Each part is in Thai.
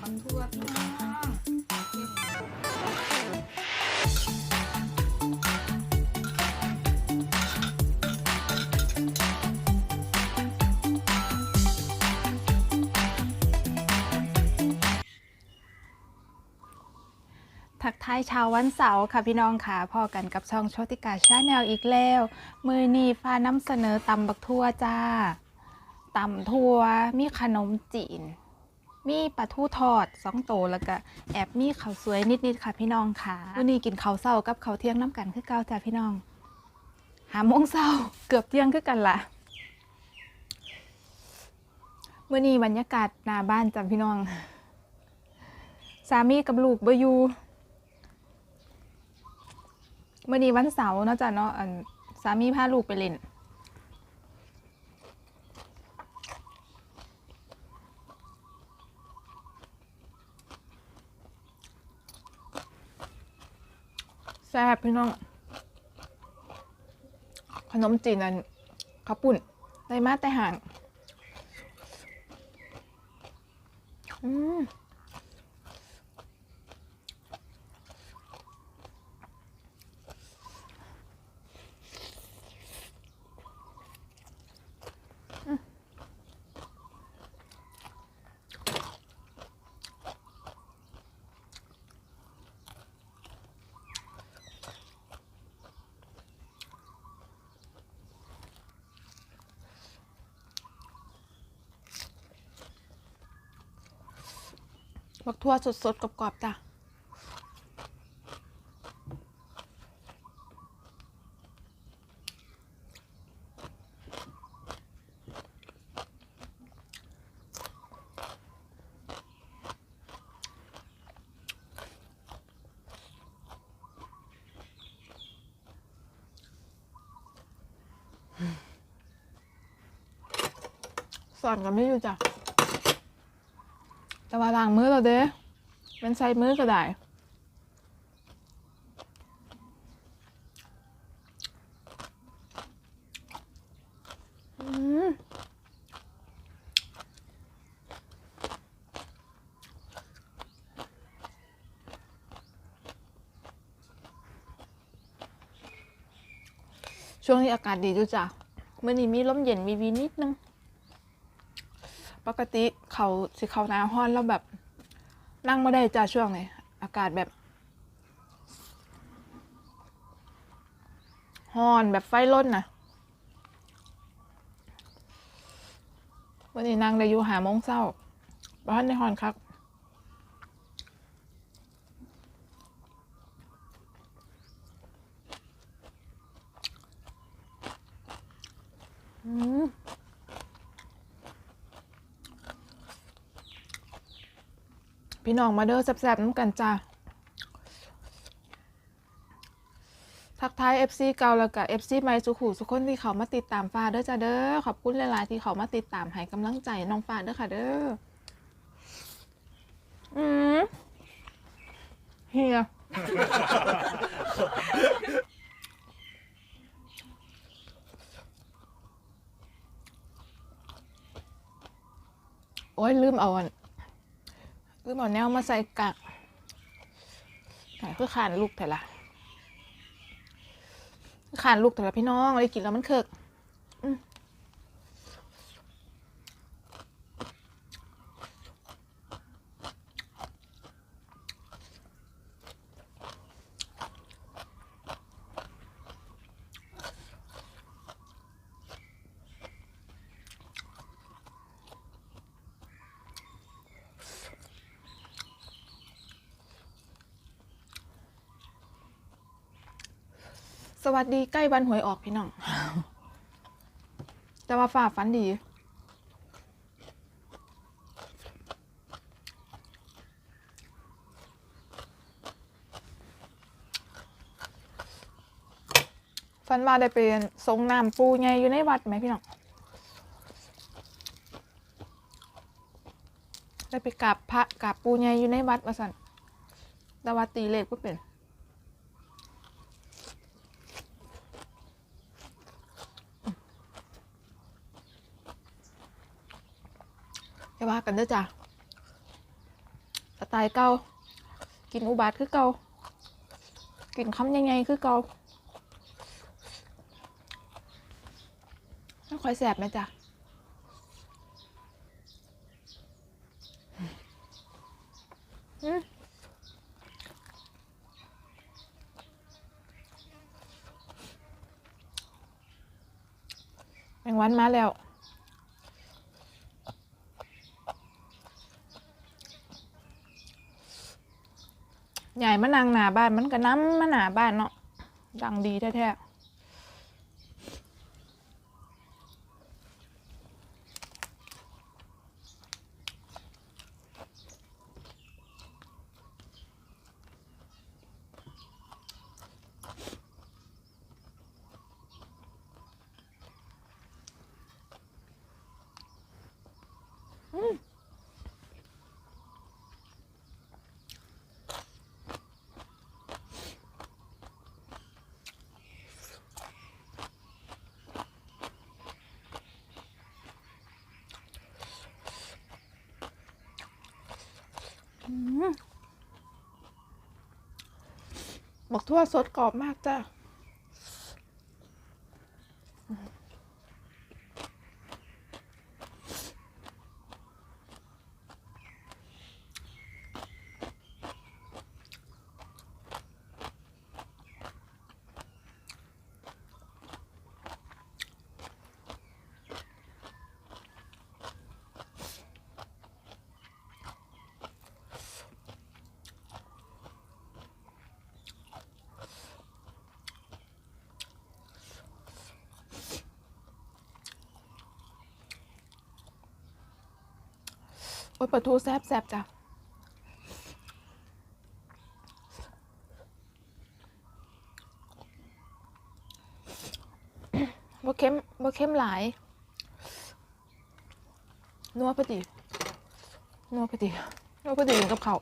ปันทั่วพี่น้องทักทายชาววันเสาร์ค่ะพี่น้องค่ะพอกันกับช่องโชติกาชาแนลอีกแล้ว มือนีฟ้านำเสนอตำบักทั่วจ้าตำทั่วมีขนมจีน มีปลาทูทอดสองโตแล้วก็แอบมีข้าวสวยนิดๆค่ะพี่น้องค่ะวันนี้กินข้าวเช้ากับข้าวเที่ยงน้ำกันคือเก้าจ้าพี่น้อง หาโมงเช้าเกือบเที่ยงคือกันละมื่อนี้บรรยากาศหน้าบ้านจ้าพี่น้อง สามีกับลูกบอยู่มื่อนี้วันเสาร์เนาะจ้ะเนาะสามีพาลูกไปเล่น แซ่บพี่น้อง ขนมจีนนั้นข้าวปุ่นได้มาแต่ห่าง อืม บักทั่วสดๆกรอบๆจ้ะสอนกันไม่อยู่จ้ะ แต่ว่าล้างมือเราเด้เป็นใส่มือก็ได้อืมช่วงนี้อากาศดีจุจ้ะเมื่อนี้มีลมเย็นมีวีนิดนึง ปกติ เขาสิเขาหนาห้อนแล้วแบบ นั่งไม่ได้จ้าช่วงนี้อากาศแบบห้อนแบบไฟล้นนะวันนี้นั่งได้อยู่หาโมงเศร้าบ้านในห้อนครับ อืม พี่น้องมาเด้อแซ่บๆน้ำกันจ้าทักทาย FC เก่าแล้วก็ FC ใหม่สุขุสุกคนที่เขามาติดตามฟ้าเด้อจ้าเด้อขอบคุณหลายๆที่เขามาติดตามให้กำลังใจน้องฟ้าเด้อค่ะเด้ออืมเฮียโอ้ยลืมเอาอัน ลืมเอาแนวมาใส่กากไหนคือขานลูกแต่ละขานลูกแต่ละพี่น้องอะไรกินแล้วมันเคิก สวัสดีใกล้วันหวยออกพี่น้อง แต่ว่าฝ่าฟันดีฟันมาได้เป็นทรงน้ำปูไงอยู่ในวัดไหมพี่น้อง ได้ไปกราบพระกราบปูไงอยู่ในวัดมาสั่นแต่ว่าตีเลขก็เป็น ว่ากันเด้อจ้ะสไตล์เก่ากินอุบาทคือเก่ากินคำใหญ่ๆคือเก่าไม่ค่อยแสบไหมจ๊ะอืมแมงวันมาแล้ว ใหญ่มะนางหนาบ้านมันก็น้ำมาหนาบ้านเนาะดังดีแท้ๆอืมอืม บอกทั่วสดกรอบมากจ้ะ โอ้ยปลาทูแซบแซบจ้ะบ่เข้มบ่เข้มหลาย นัวพอดีนัวพอดีนัวพอดีกินกับเขา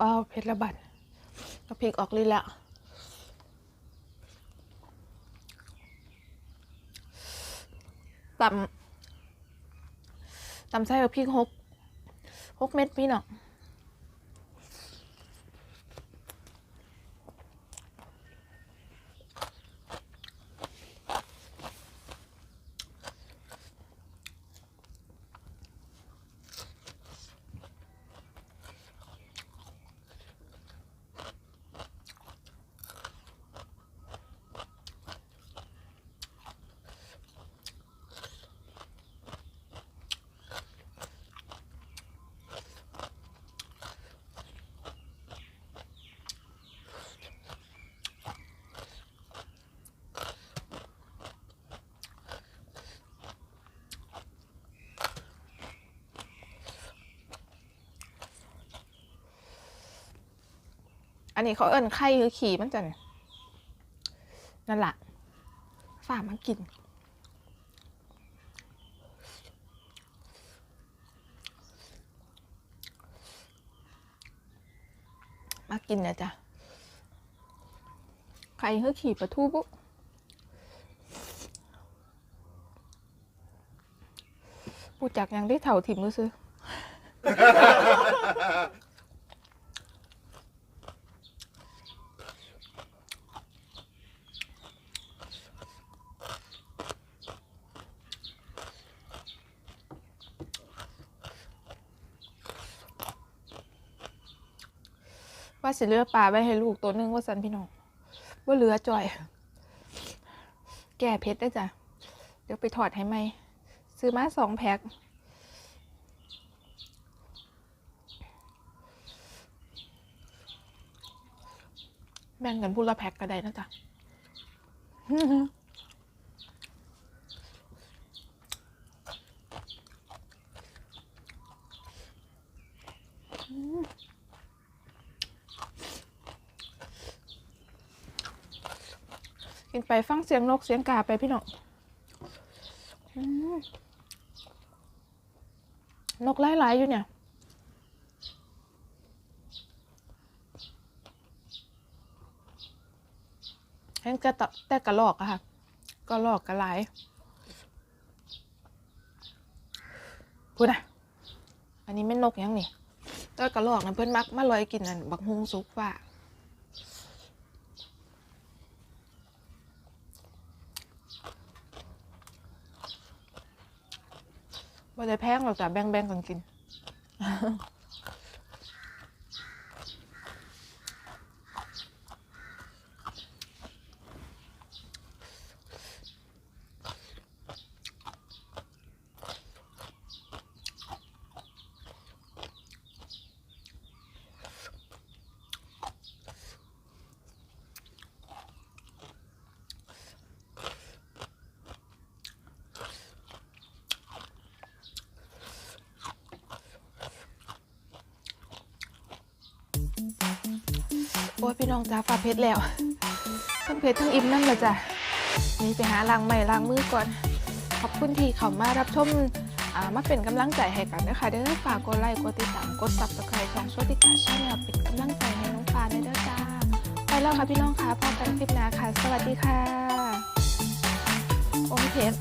อ้าวเพชรระบัดเอาพริกออกเลยละตำตำใส่กับพริกหกหกเม็ดพี่น้อง อันนี้เขาเอิ้นไข่คือขี่มันจะเนี่ยนั่นแหละฝ่ามากิน มากินนะจ๊ะไข่คือขี่ปลาทูปุ๊บปูจักยังได้เถ่าถิ่มมือซื้อ สิเลือปลาไว้ให้ลูกตัวหนึงว่าสันพี่น้องว่าเหลือจ่อย แก่เพชรได้จ้ะ เดี๋ยวไปถอดให้ไหม ซื้อมาสองแพ็คแบ่งกันพูดละแพ็คก็ได้นะจ๊ะ กินไปฟังเสียงนกเสียงกาไปพี่น้องนกไล่ไล่อยู่เนี่ยเห็นกระตะแต่กระลอกอะค่ะกระลอกกระไหลพูดนะอันนี้ไม่นกยังนี่แต่กระลอกนะเพื่อนมักมาลอยกินอันบักฮุงซุกว่า ว่ได้แพงหรอกจ้ะแบ่งแบ่งๆกันกิน โอ้ยพี่น้องจ้าฟ้าเพชรแล้วทั้งเพชรทั้งอิ่มนั่นเลยจ้ะนี่ไปหาล้างใหม่ล้างมือก่อน ขอบคุณที่เขามารับชมมาเป็นกำลังใจให้กันนะคะเด้อฝากกดไลค์กดติดตามกดซับสไครต์ช่องโชติกาชาแนลเป็นกำลังใจให้น้องฟ้าได้เด้อจ้าไปแล้วค่ะพี่น้องค่ะพบกันคลิปหน้าค่ะ สวัสดีค่ะ โอ้ยเพชร